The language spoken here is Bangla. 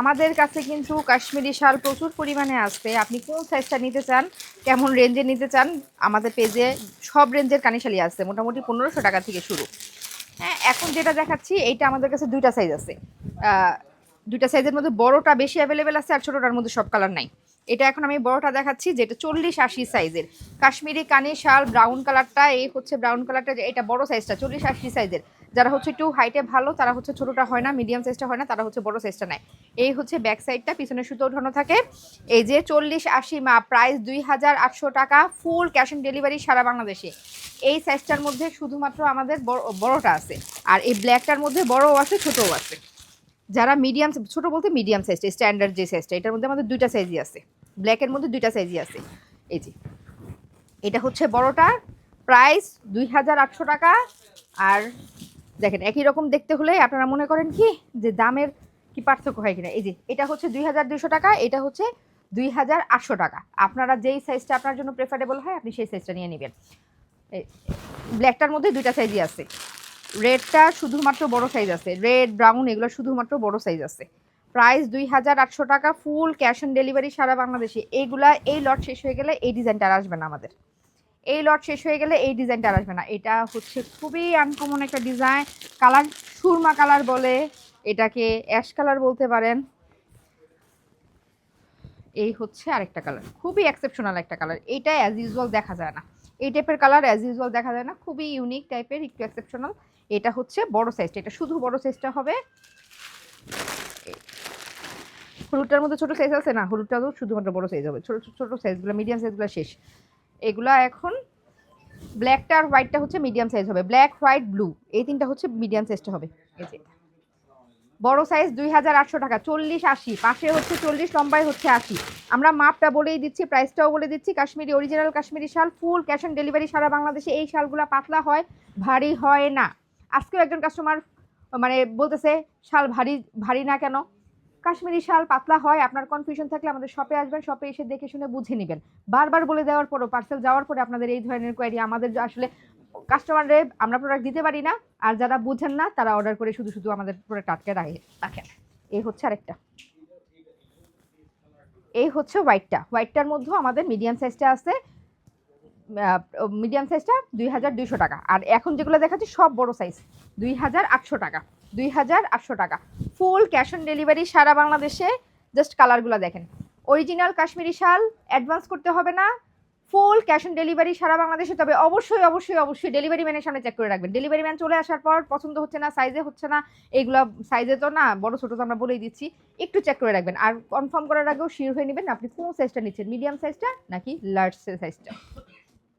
আমাদের কাছে কিন্তু কাশ্মীরি শাল প্রচুর পরিমাণে আসছে আপনি কোন সাইজটা নিতে চান, কেমন রেঞ্জে নিতে চান, আমাদের পেজে সব রেঞ্জের কানিশালি আসছে, মোটামুটি পনেরোশো টাকা থেকে শুরু। হ্যাঁ এখন যেটা দেখাচ্ছি, এইটা আমাদের কাছে দুইটা সাইজ আছে। দুইটা সাইজের মধ্যে বড়টা বেশি অ্যাভেলেবেল আছে আর ছোটোটার মধ্যে সব কালার নাই। এটা এখন আমি বড়টা দেখাচ্ছি, যেটা চল্লিশ আশি সাইজের কাশ্মীরি কানি শাল ব্রাউন কালারটা এই হচ্ছে ব্রাউন কালারটা এটা বড় সাইজটা চল্লিশ আশি সাইজের যারা হচ্ছে একটু হাইটে ভালো, তারা হচ্ছে ছোটোটা হয় না মিডিয়াম সাইজটা হয় না, তারা হচ্ছে বড় সাইজটা নেয়। এই হচ্ছে ব্যাক সাইডটা পিছনে সুতো ওঠানো থাকে। এই যে চল্লিশ আশি মা প্রাইস দুই হাজার আটশো টাকা ফুল ক্যাশ অন ডেলিভারি সারা বাংলাদেশে। এই সাইজটার মধ্যে শুধুমাত্র আমাদের বড়- বড়টা আছে। আর এই ব্ল্যাকটার মধ্যে বড়ও আছে, ছোটও আছে। যারা মিডিয়াম ছোট বলতে মিডিয়াম সাইজটা স্ট্যান্ডার্ড যে সাইজটা এটার মধ্যে আমাদের দুইটা সাইজই আছে। ব্ল্যাকের মধ্যে দুইটা সাইজই আছে। এই যে, এটা হচ্ছে বড়টা প্রাইস দুই হাজার আটশো টাকা। আর দেখেন, একই রকম দেখতে হলে আপনারা মনে করেন কি, যে দামের কি পার্থক্য হয় কিনা? এই যে, এটা হচ্ছে দুই হাজার দুইশো টাকা, এটা হচ্ছে দুই হাজার আটশো টাকা। আপনারা যেই সাইজটা আপনার জন্য প্রেফারেবল হয়, আপনি সেই সাইজটা নিয়ে নেবেন। ব্ল্যাকটার মধ্যে দুইটা সাইজই আছে। রেডটা শুধুমাত্র বড় সাইজ আছে। রেড ব্রাউন এগুলো শুধুমাত্র বড় সাইজ আছে। প্রাইস দুই হাজার আটশো টাকা ফুল ক্যাশ অন ডেলিভারি সারা বাংলাদেশে। এইগুলা এই লট শেষ হয়ে গেলে এই ডিজাইনটা আর আসবে না আমাদের। এই লট শেষ হয়ে গেলে এই ডিজাইনটা আসবে না। এটা হচ্ছে খুবই আনকমন একটা ডিজাইন কালার সুরমা কালার বলে এটাকে অ্যাশ কালার বলতে পারেন। এই হচ্ছে আরেকটা কালার খুবই এক্সেপশনাল একটা কালার এইটা অ্যাজ ইউজুয়াল দেখা যায় না। এই টাইপের কালার অ্যাজ ইউজুয়াল দেখা যায় না। খুবই ইউনিক টাইপের একটু এক্সেপশনাল এটা হচ্ছে বড় সাইজটা এটা শুধু বড় সাইজটা হবে। হলুদটার মধ্যে ছোটো সাইজ আছে না? হলুদটাও শুধুমাত্র বড় সাইজ হবে। ছোটো ছোটো সাইজগুলো মিডিয়াম সাইজগুলো শেষ। এগুলা এখন ব্ল্যাকটা আর হোয়াইটটা হচ্ছে মিডিয়াম সাইজ হবে। ব্ল্যাক হোয়াইট ব্লু এই তিনটা হচ্ছে মিডিয়াম সাইজটা হবে। এই যে বড় সাইজ দুই হাজার আটশো টাকা, চল্লিশ আশি। পাশে হচ্ছে চল্লিশ, লম্বায় হচ্ছে আশি। আমরা মাপটা বলেই দিচ্ছি প্রাইসটাও বলে দিচ্ছি। কাশ্মীরি অরিজিনাল কাশ্মীরি শাল ফুল ক্যাশ অন ডেলিভারি সারা বাংলাদেশে এই শালগুলো পাতলা হয়, ভারী হয় না। আজকেও একজন কাস্টমার মানে বলতেছে, শাল ভারী ভারী না কেন? কাশ্মীরি শাল পাতলা হয়, আপনার কনফিউশন থাকলে আমাদের শপে আসবেন শপে এসে দেখে শুনে বুঝে নেবেন। বারবার বলে দেওয়ার পরও পার্সেল যাওয়ার পরে আপনাদের এই ধরনের কোয়ারি আমাদের আসলে কাস্টমারে আমরা প্রোডাক্ট দিতে পারি না, আর যারা বুঝেন না, তারা অর্ডার করে শুধু শুধু আমাদের প্রোডাক্ট আটকে রাখে রাখেন এই হচ্ছে আরেকটা। এই হচ্ছে হোয়াইটটা হোয়াইটটার মধ্যেও আমাদের মিডিয়াম সাইজটা আছে মিডিয়াম সাইজটা দুই হাজার দুইশো টাকা। আর এখন যেগুলো দেখাচ্ছি, সব বড় সাইজ দুই হাজার আটশো টাকা। দুই হাজার আটশো টাকা। ফুল ক্যাশ অন ডেলিভারি সারা বাংলাদেশে জাস্ট কালারগুলো দেখেন। অরিজিনাল কাশ্মীরি শাল অ্যাডভান্স করতে হবে না। ফুল ক্যাশ অন ডেলিভারি সারা বাংলাদেশে, তবে অবশ্যই অবশ্যই অবশ্যই ডেলিভারি ম্যানের সামনে চেক করে রাখবেন। ডেলিভারি ম্যান চলে আসার পর পছন্দ হচ্ছে না সাইজে হচ্ছে না এইগুলো সাইজে তো না, বড় ছোটো তো আমরা বলেই দিচ্ছি, একটু চেক করে রাখবেন। আর কনফার্ম করার আগেও শিওর হয়ে নেবেন আপনি কোন সাইজটা নিচ্ছেন মিডিয়াম সাইজটা নাকি লার্জ সাইজটা